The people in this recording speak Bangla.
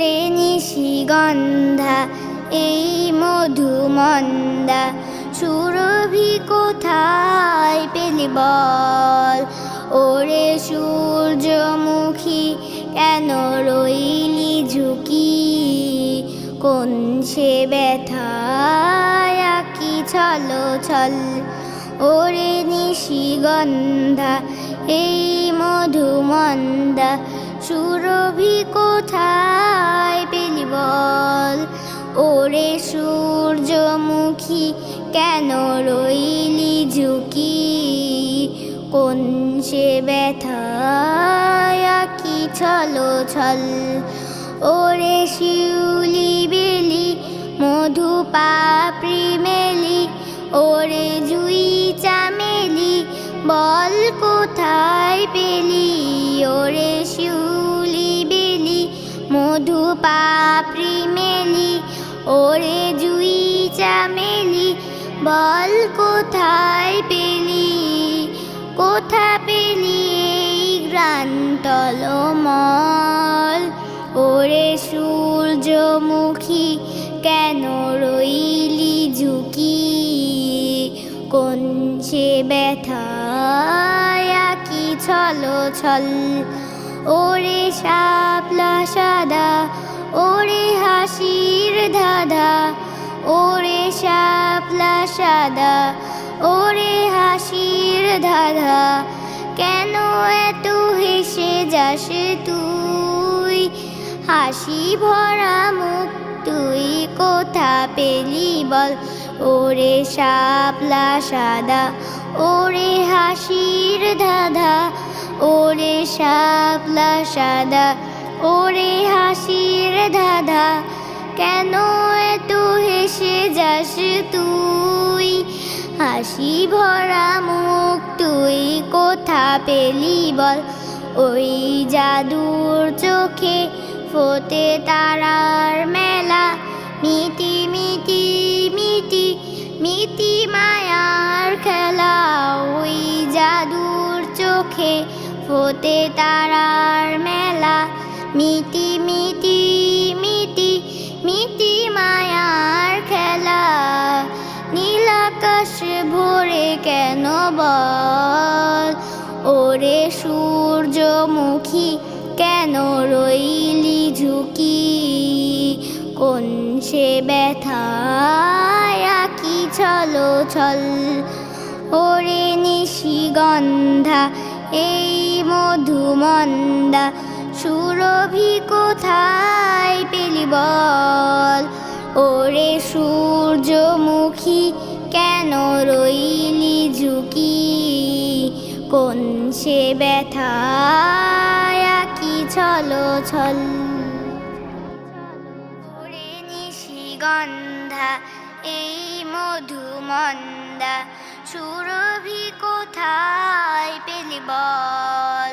ওরে নিশিগন্ধা এই মধুমন্দা সুরভি কোথায় পেলি বল? ওরে সূর্যমুখী, কেন রইলি ঝুঁকি? কোন সে ব্যথায় কি ছলো ছল? ওরে নিশিগন্ধা এই মধুমন্দা সুরভি কোথায় পেলি বল? ওরে সূর্যমুখী, কেন রইলি ঝুঁকি? কোন সে ব্যথায় কি ছলো ছল? ওরে শিউলি বেলি, মধু পাপড়ি মেলি, ওরে জুই চামেলি, বল কোথায় পেলি? ওরে বেলি মধু পাপড়ি মেলি, ওরে জুই চামেলি বল কোথায় পেলি? কোথা পেলি এই গ্রান্তলমল ওরে সূর্যমুখী, কেন রইলি ঝুঁকি? কোন সে ব্যথায় কি ছলো ছল ওরে শাপলা সাদা, ওরে হাসির ধাঁধা, ওরে শাপলা সাদা, ওরে হাসির ধাঁধা, কেন এত হেসে যাস তুই? হাসি ভরা মুখ তুই কোথা পেলি বল? ওরে শাপলা সাদা, ওরে হাসির ধাঁধা ওরে শাপলা সাদা, ওরে হাসির ধাঁধা, কেন এত হেসে যাস তুই? হাসি ভরা মুখ তুই কোথা পেলি বল? ওই জাদুর চোখে ফোটে তারার মেলা। মিটি মিটি মিটি মিটি মায়ার চোখে ফোটে তারার মেলা। মিটি মিটি মিটি মিটি মায়ার খেলা। নীলাকাশ ভরে কেন বল? ওরে সূর্যমুখী, কেন রইলি ঝুঁকি? কোন সে ব্যথায় কি ছলো ছল ওরে নিশিগন্ধা এই মধুমন্দা সুরভি কোথায় পেলি বল? ওরে সূর্যমুখী কেন রইলি ঝুঁকি? কোন সে ব্যথায় কি ছলো ছল? ওরে নিশিগন্ধা, এই মধুমন্দা সুরভি কোথায় পেলি বল?